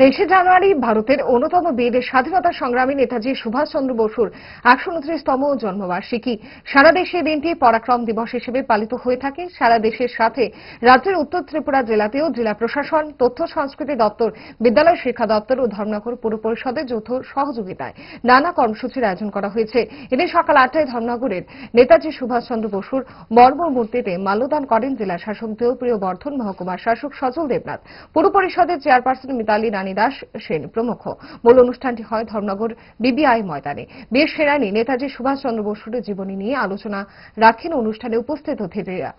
তেইশে জানুয়ারি ভারতের অন্যতম বীর স্বাধীনতা সংগ্রামী নেতাজি সুভাষচন্দ্র বসুর একশো উনত্রিশতম জন্মবার্ষিকী। সারা দেশে দিনটি পরাক্রম দিবস হিসেবে পালিত হয়ে থাকে। সারা দেশের সাথে রাজ্যের উত্তর ত্রিপুরা জেলাতেও জেলা প্রশাসন, তথ্য সংস্কৃতি দপ্তর, বিদ্যালয় শিক্ষা দপ্তর ও ধর্মনগর পুর পরিষদের যৌথ সহযোগিতায় নানা কর্মসূচির আয়োজন করা হয়েছে। এদিন সকাল আটটায় ধর্মনগরের নেতাজি সুভাষচন্দ্র বসুর মর্ম মূর্তিতে মাল্যদান করেন জেলা শাসক দেওপ্রিয় বর্ধন মহকুমার শাসক সজল দেবনাথ। পুর পরিষদের চেয়ারপারসন মিতালি রানী দাস সেন প্রমুখ। মূল অনুষ্ঠানটি হয় ধর্মনগর বিবিআই ময়দানে। বীর সেনানী নেতাজি সুভাষচন্দ্র বসুর জীবনী নিয়ে আলোচনা রাখেন অনুষ্ঠানে উপস্থিত অতিথিরা।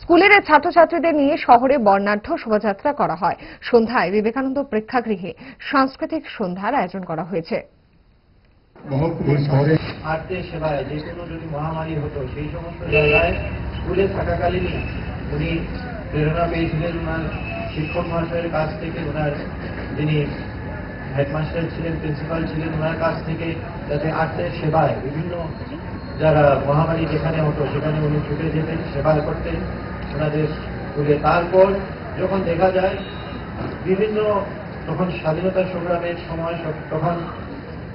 স্কুলের ছাত্রছাত্রীদের নিয়ে শহরে বর্ণাঢ্য শোভাযাত্রা করা হয়। সন্ধ্যায় বিবেকানন্দ প্রেক্ষাগৃহে সাংস্কৃতিক সন্ধ্যার আয়োজন করা হয়েছে। প্রেরণা পেয়েছিলেন শিক্ষক মহাশয়ের কাছ থেকে ওনার যিনি হেডমাস্টার ছিলেন, প্রিন্সিপাল ছিলেন, ওনার কাছ থেকে যাতে আর্তের সেবায় বিভিন্ন যারা মহামারী যেখানে হতো, সেখানে উনি ছুটে যেতেন, সেবা করতেন ওনাদের স্কুলে। তারপর যখন দেখা যায়, বিভিন্ন তখন স্বাধীনতা সংগ্রামের সময় তখন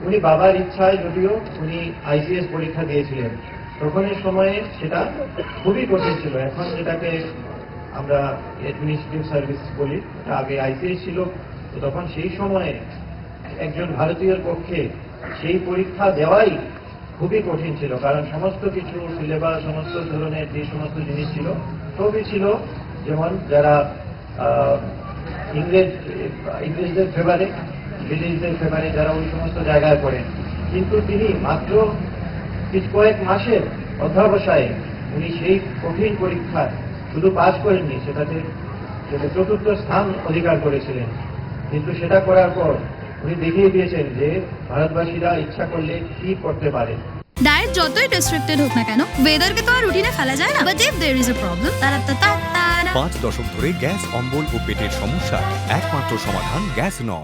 উনি বাবার ইচ্ছায় যদিও উনি আইসিএস পরীক্ষা দিয়েছিলেন, তখনের সময়ে সেটা খুবই কঠিন ছিল। এখন যেটাকে আমরা অ্যাডমিনিস্ট্রেটিভ সার্ভিস বলি, এটা আগে আইসিএস ছিল, তো তখন সেই সময়ে একজন ভারতীয়র পক্ষে সেই পরীক্ষা দেওয়াই খুবই কঠিন ছিল, কারণ সমস্ত কিছু সিলেবাস সমস্ত ধরনের যে সমস্ত জিনিস ছিল, সবই ছিল যেমন যারা ইংরেজ, ইংরেজদের ফেভারে ব্রিটিশদের ফেভারে যারা ওই সমস্ত জায়গায় পড়েন কিন্তু তিনি মাত্র কয়েক মাসের অধ্যাবসায়ে উনি সেই কঠিন পরীক্ষায় শুধু পাশ করেননি, সেটাতে সেটা চতুর্থ স্থান অধিকার করেছিলেন। কিন্তু সেটা করার পর উনি দেখিয়ে দিয়েছেন যে ভারতবাসীরা ইচ্ছা করলে কি করতে পারে। ডায়েট যতই রেস্ট্রিক্টেড হোক না কেন ওয়েদারকে তো আর রুটিনে ফেলা যায় না। But if there is a problem তারা তা পাঁচ দশক ধরে গ্যাস অম্বল ও পেটের সমস্যা একমাত্র সমাধান গ্যাস নল